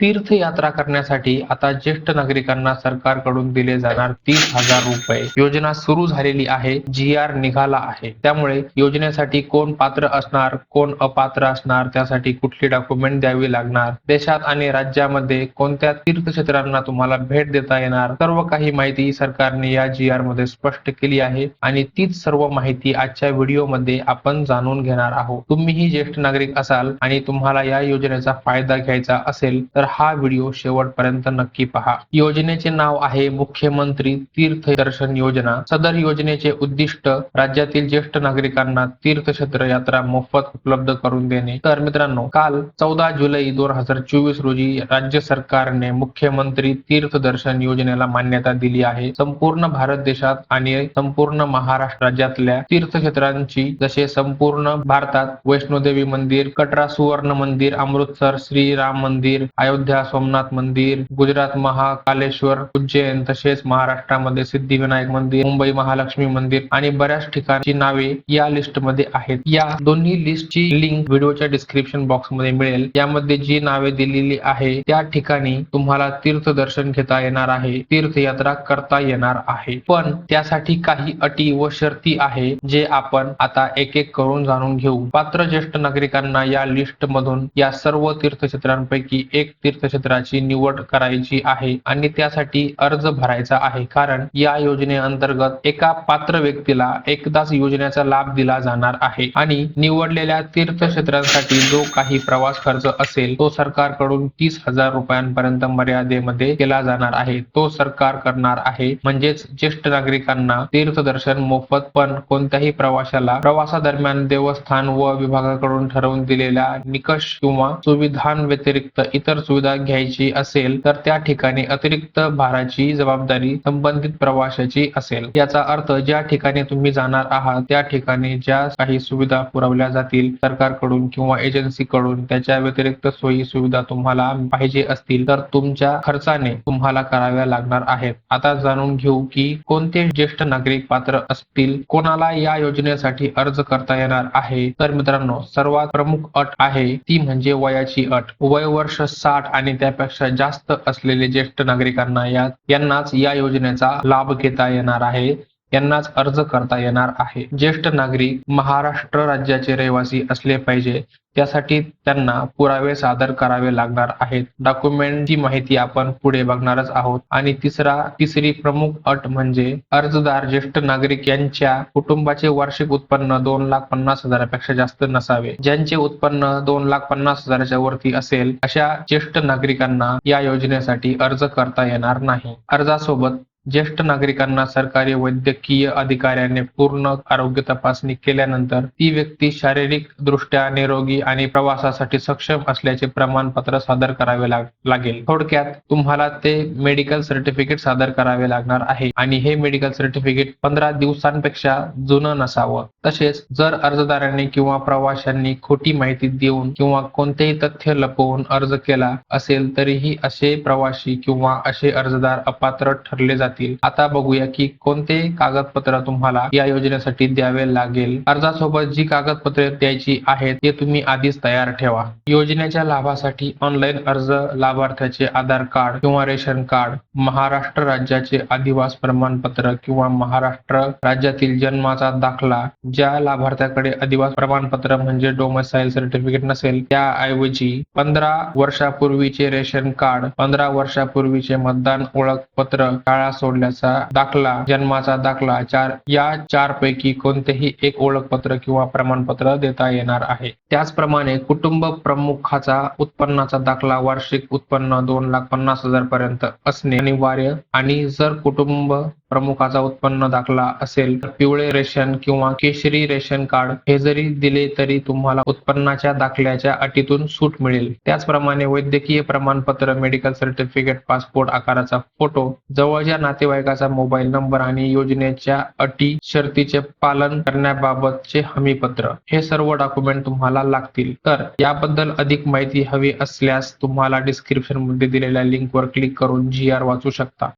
तीर्थयात्रा करण्यासाठी आता ज्येष्ठ नागरिकांना सरकारकडून दिले जाणार तीस हजार रुपये. योजना सुरू झालेली आहे जी आर निघाला आहे. त्यामुळे योजनेसाठी कोण पात्र असणार कोण अपात्र असणार त्यासाठी कुठली डॉक्युमेंट द्यावी लागणार देशात आणि राज्यामध्ये कोणत्या तीर्थक्षेत्रांना तुम्हाला भेट देता येणार सर्व काही माहिती सरकारने या जी आरमध्ये स्पष्ट केली आहे आणि तीच सर्व माहिती आजच्या व्हिडिओमध्ये आपण जाणून घेणार आहोत. तुम्हीही ज्येष्ठ नागरिक असाल आणि तुम्हाला या योजनेचा फायदा घ्यायचा असेल तर हा व्हिडिओ शेवटपर्यंत नक्की पहा. योजनेचे नाव आहे मुख्यमंत्री तीर्थ दर्शन योजना. सदर योजनेचे उद्दिष्ट राज्यातील ज्येष्ठ नागरिकांना तीर्थक्षेत्र यात्रा मोफत उपलब्ध करून देणे. तर मित्रांनो काल चौदा जुलै दोन हजार चोवीस रोजी राज्य सरकारने मुख्यमंत्री तीर्थ दर्शन योजनेला मान्यता दिली आहे. संपूर्ण भारत देशात आणि संपूर्ण महाराष्ट्र राज्यातल्या तीर्थक्षेत्रांची जसे संपूर्ण भारतात वैष्णोदेवी मंदिर कटरा सुवर्ण मंदिर अमृतसर श्री राम मंदिर अयोध्या अयोध्या सोमनाथ मंदिर गुजरात महाकालेश्वर उज्जैन तसेच महाराष्ट्रामध्ये सिद्धिविनायक मंदिर मुंबई महालक्ष्मी मंदिर आणि बऱ्याच ठिकाणची नावे या लिस्टमध्ये आहेत. या दोन्ही लिस्टची लिंक व्हिडिओच्या डिस्क्रिप्शन बॉक्समध्ये मिळेल. यामध्ये जी नावे दिलेली आहे त्या ठिकाणी तुम्हाला तीर्थ दर्शन घेता येणार आहे तीर्थयात्रा करता येणार आहे. पण त्यासाठी काही अटी व शर्ती आहे जे आपण आता एक एक करून जाणून घेऊ. पात्र ज्येष्ठ नागरिकांना या लिस्ट मधून या सर्व तीर्थक्षेत्रांपैकी एक तीर्थ तीर्थक्षेत्राची निवड करायची आहे आणि त्यासाठी अर्ज भरायचा आहे. कारण या योजनेअंतर्गत एका पात्र व्यक्तीला एकदाच योजनेचा लाभ दिला जाणार आहे आणि निवडलेल्या तीर्थक्षेत्रांसाठी जो काही प्रवास खर्च असेल तो सरकारकडून तीस हजार रुपयांपर्यंत मर्यादेमध्ये केला जाणार आहे. तो सरकार करणार आहे. म्हणजेच ज्येष्ठ नागरिकांना तीर्थदर्शन मोफत पण कोणत्याही प्रवाशाला प्रवासादरम्यान देवस्थान व विभागाकडून ठरवून दिलेल्या निकष किंवा सुविधांव्यतिरिक्त इतर सुविधा घ्यायची असेल तर त्या ठिकाणी अतिरिक्त भाराची जबाबदारी संबंधित प्रवाशाची असेल. याचा अर्थ ज्या ठिकाणी तुम्ही जाणार आहात त्या ठिकाणी ज्या काही सुविधा पुरवल्या जातील सरकारकडून किंवा एजन्सीकडून त्याच्या व्यतिरिक्त सोयी सुविधा तुम्हाला पाहिजे असतील तर तुमच्या खर्चाने तुम्हाला कराव्या लागणार आहेत. आता जाणून घेऊ की कोणते ज्येष्ठ नागरिक पात्र असतील कोणाला या योजनेसाठी अर्ज करता येणार आहे. तर मित्रांनो सर्वात प्रमुख अट आहे ती म्हणजे वयाची अट. वय वर्ष साठ आणि त्यापेक्षा जास्त असलेले ज्येष्ठ नागरिकांना या यांनाच या योजनेचा लाभ घेता येणार आहे. यांनाच अर्ज करता येणार आहे. ज्येष्ठ नागरिक महाराष्ट्र राज्याचे रहिवासी असले पाहिजे. त्यासाठी त्यांना पुरावे सादर करावे लागणार आहेत. डॉक्युमेंटची माहिती आपण पुढे बघणारच आहोत. आणि तिसरा तिसरी प्रमुख अट म्हणजे अर्जदार ज्येष्ठ नागरिक यांच्या कुटुंबाचे वार्षिक उत्पन्न दोन लाख पन्नास हजारापेक्षा जास्त नसावे. ज्यांचे उत्पन्न दोन लाख पन्नास हजाराच्या वरती असेल अशा ज्येष्ठ नागरिकांना या योजनेसाठी अर्ज करता येणार नाही. अर्जासोबत ज्येष्ठ नागरिकांना सरकारी वैद्यकीय अधिकाऱ्याने पूर्ण आरोग्य तपासणी केल्यानंतर ती व्यक्ती शारीरिक दृष्ट्या निरोगी आणि प्रवासासाठी सक्षम असल्याचे प्रमाणपत्र सादर करावे लाग- लागेल. थोडक्यात तुम्हाला ते मेडिकल सर्टिफिकेट सादर करावे लागणार आहे आणि हे मेडिकल सर्टिफिकेट पंधरा दिवसांपेक्षा जुनं नसावं. तसेच जर अर्जदारांनी किंवा प्रवाशांनी खोटी माहिती देऊन किंवा कोणतेही तथ्य लपवून अर्ज केला असेल तरीही असे प्रवासी किंवा असे अर्जदार अपात्र ठरले जातील. आता बघूया की कोणते कागदपत्र तुम्हाला या योजनेसाठी द्यावे लागेल. अर्जासोबत जी कागदपत्रे द्यायची आहेत ते तुम्ही आधीच तयार ठेवा. योजनेच्या लाभासाठी ऑनलाईन अर्ज लाभार्थ्याचे आधार कार्ड किंवा रेशन कार्ड महाराष्ट्र राज्याचे आदिवास प्रमाणपत्र किंवा महाराष्ट्र राज्यातील जन्माचा दाखला ज्या लाभार्थ्याकडे अधिवास प्रमाणपत्र म्हणजे डोमेसाईल सर्टिफिकेट नसेल त्याऐवजी पंधरा वर्षापूर्वीचे रेशन कार्ड पंधरा वर्षापूर्वीचे मतदान ओळखपत्र शाळा सोडल्याचा दाखला जन्माचा दाखला चार या चार पैकी कोणतेही एक ओळखपत्र किंवा प्रमाणपत्र देता येणार आहे. त्याचप्रमाणे कुटुंब प्रमुखाचा उत्पन्नाचा दाखला वार्षिक उत्पन्न दोन लाख पन्नास हजार पर्यंत असणे अनिवार्य आणि जर कुटुंब प्रमुखाचा उत्पन्न दाखला असेल तर पिवळे रेशन किंवा केशरी रेशन कार्ड हे जरी दिले तरी तुम्हाला उत्पन्नाच्या दाखल्याच्या अटीतून सूट मिळेल. त्याचप्रमाणे वैद्यकीय प्रमाणपत्र मेडिकल सर्टिफिकेट पासपोर्ट आकाराचा फोटो जवळच्या नातेवाईकाचा मोबाईल नंबर आणि योजनेच्या अटी शर्तीचे पालन करण्याबाबतचे हमीपत्र. हे सर्व डॉक्युमेंट तुम्हाला लागतील. तर याबद्दल अधिक माहिती हवी असल्यास तुम्हाला डिस्क्रिप्शनमध्ये दिलेल्या लिंकवर क्लिक करून जी आर वाचू शकता.